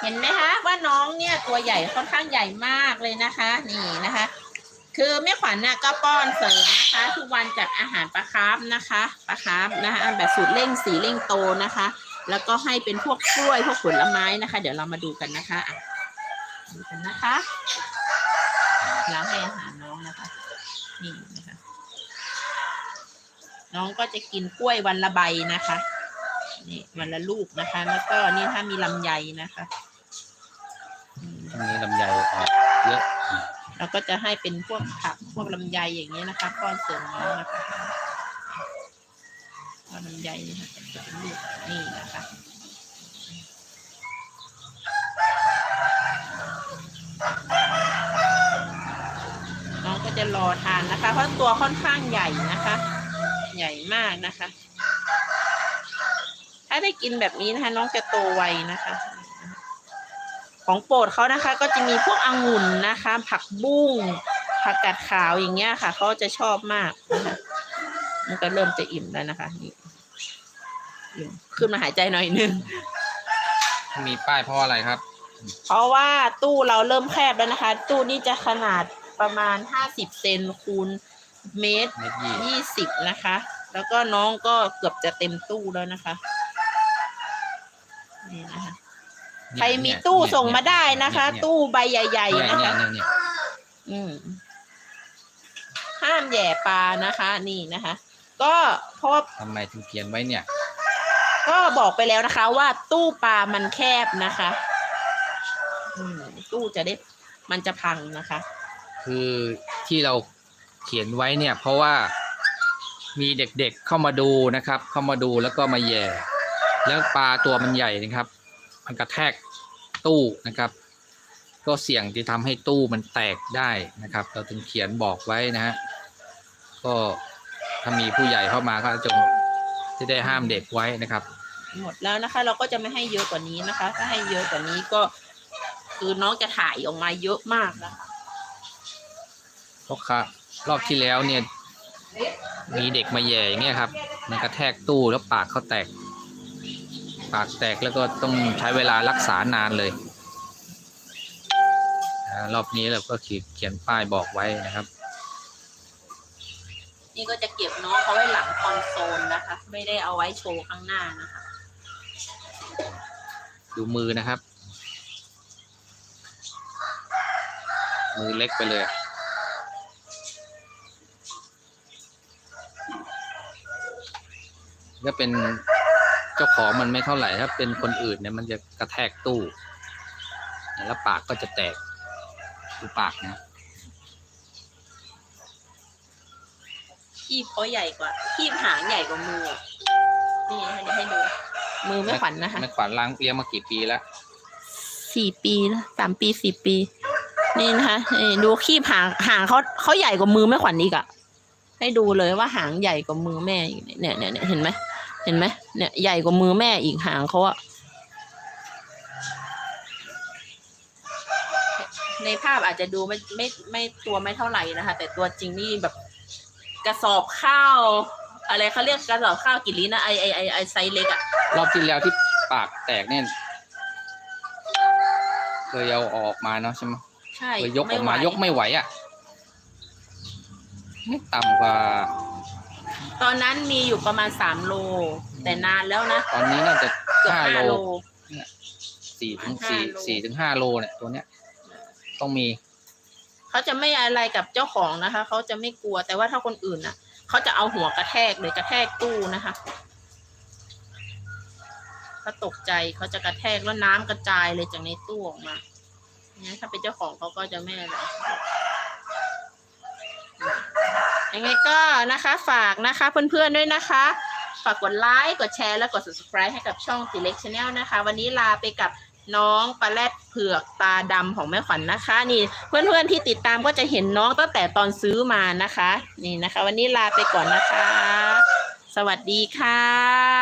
เห็นไหมคะว่าน้องเนี่ยตัวใหญ่ค่อนข้างใหญ่มากเลยนะคะ นี่นะคะ คือแม่ขวัญน่ะก็ป้อนเสริมนะคะ ทุกวันจากอาหารปลาคาร์ฟนะคะปลาคาร์ฟนะคะแบบสูตรเร่งสีเร่งโตนะคะ แล้วก็ให้เป็นพวกกล้วยพวกผลไม้นะคะ เดี๋ยวเรามาดูกันนะคะดูกันนะคะแล้วให้อาหารน้องนะคะ นี่นะคะ น้องก็จะกินกล้วยวันละใบนะคะนี่วันละลูกนะคะ แล้วก็นี่ถ้ามีลำไยนะคะ ช่วงนี้ลำไยออกเยอะเราก็จะให้เป็นพวกผักพวกลำไยอย่างเงี้นะคะป้อนเสริมน้องนะคะป้อนลำไยนี่ค่ะจะเป็นลูกนี่นะคะน้องก็จะรอทานนะคะ เพราะตัวค่อนข้างใหญ่นะคะ ใหญ่มากนะคะ ถ้าได้กินแบบนี้นะคะ น้องจะโตไวนะคะ ของโปรดเขานะคะก็จะมีพวกองุ่นนะคะ ผักบุ้งผักกาดขาวอย่างเงี้ยค่ะเขาจะชอบมากนะคะมันก็เริ่มจะอิ่มแล้วนะคะนี่อิ่มขึ้นมาหายใจหน่อยนึงมีป้ายเพราะอะไรครับ เพราะว่าตู้เราเริ่มแคบแล้วนะคะ ตู้นี้จะขนาดประมาณห้าสิบเซนคูณเมตรเม็ดยี่ยี่สิบนะคะ แล้วก็น้องก็เกือบจะเต็มตู้แล้วนะคะนี่นะคะ ใครมีตู้ส่งมาได้นะคะ ตู้ใบใหญ่เนี่ยๆนะเนี่ยคะเนี่ยเนี่ยอืมห้ามแหย่ปลานะคะ นี่นะคะ ก็เพราะว่าทำไมถึงเขียนไว้เนี่ย ก็บอกไปแล้วนะคะ ว่าตู้ปลามันแคบนะคะอืมตู้จะได้มันจะพังนะคะ คือที่เราเขียนไว้เนี่ย เพราะว่ามีเด็กๆเข้ามาดูนะครับ เข้ามาดูแล้วก็มาแย่ แล้วปลาตัวมันใหญ่นะครับ มันกระแทกตู้นะครับ ก็เสี่ยงที่ทำให้ตู้มันแตกได้นะครับ เราถึงเขียนบอกไว้นะฮะก็ถ้ามีผู้ใหญ่เข้ามาก็จงที่ได้ห้ามเด็กไว้นะครับ หมดแล้วนะคะ เราก็จะไม่ให้เยอะกว่านี้นะคะ ถ้าให้เยอะกว่านี้ก็คือน้องจะถ่ายออกมาเยอะมากนะคะเพราะครับรอบที่แล้วเนี่ยมีเด็กมาแย่อย่างเงี้ยครับ มันกระแทกตู้แล้วปากเขาแตก ปากแตกแล้วก็ต้องใช้เวลารักษานานเลยอ่ารอบนี้เราก็เขียนเขียนป้ายบอกไว้นะครับ นี่ก็จะเก็บน้องเขาไว้หลังคอนโซลนะคะ ไม่ได้เอาไว้โชว์ข้างหน้านะคะ ดูมือนะครับ มือเล็กไปเลยถ้าเป็น เจ้าของมันไม่เท่าไหร่ถ้าเป็นคนอื่นเนี่ยมันจะกระแทกตู้ แล้วปากก็จะแตกดูปากนะคีบเขาใหญ่กว่าคีบหางใหญ่กว่ามืออะนี่ให้ให้ดู มือไม่ขวัญนะคะแม่ขวัญล้างเลี้ยงมากี่ปีแล้วสี่ปีนะสามปีสี่ปี นี่นะคะนี่ดูคีบหางหางเขาเขาใหญ่กว่ามือแม่ขวัญอีกอะให้ดูเลยว่าหางใหญ่กว่ามือแม่อีกเนี่ยเนี่ยเนี่ยเห็นไหมเห็นไหมเนี่ยใหญ่กว่ามือแม่อีกหางเขาอะในภาพอาจจะดูไม่ไม่ไม่ตัวไม่เท่าไหร่นะคะ แต่ตัวจริงนี่แบบกระสอบข้าว อะไรเขาเรียกกระสอบข้าวกี่ลิตรนะไอไอไอไอไซส์เล็กอะรอบที่แล้วที่ปากแตกเนี่ยเคยเอาออกมาเนาะใช่ไหมใช่เคยยกออกมาไหวยกไม่ไหวอะไม่ต่ำกว่า ตอนนั้นมีอยู่ประมาณสามโล แต่นานแล้วนะตอนนี้น่าจะเกือบห้าห้าโลโล สี่ถึงห้าสี่โล สี่ถึงห้าโลเนี่ยตัวเนี้ย ต้องมี เขาจะไม่อะไรกับเจ้าของนะคะ เขาจะไม่กลัวแต่ว่าถ้าคนอื่นน่ะ เขาจะเอาหัวกระแทกเลยกระแทกตู้นะคะเขาตกใจเขาจะกระแทกแล้วน้ำกระจายเลยจากในตู้ออกมาเนี่ยถ้าเป็นเจ้าของเขาก็จะไม่อะไร ยังไงก็นะคะฝากนะคะเพื่อนๆด้วยนะคะ ฝากกดไลค์กดแชร์และกด subscribe ให้กับช่องตีเล็กชาแนลนะคะ วันนี้ลาไปกับน้องปลาแรดเผือกตาดำของแม่ขวัญนนะคะ นี่เพื่อนๆที่ติดตามก็จะเห็นน้องตั้งแต่ตอนซื้อมานะคะ นี่นะคะ วันนี้ลาไปก่อนนะคะ สวัสดีค่ะ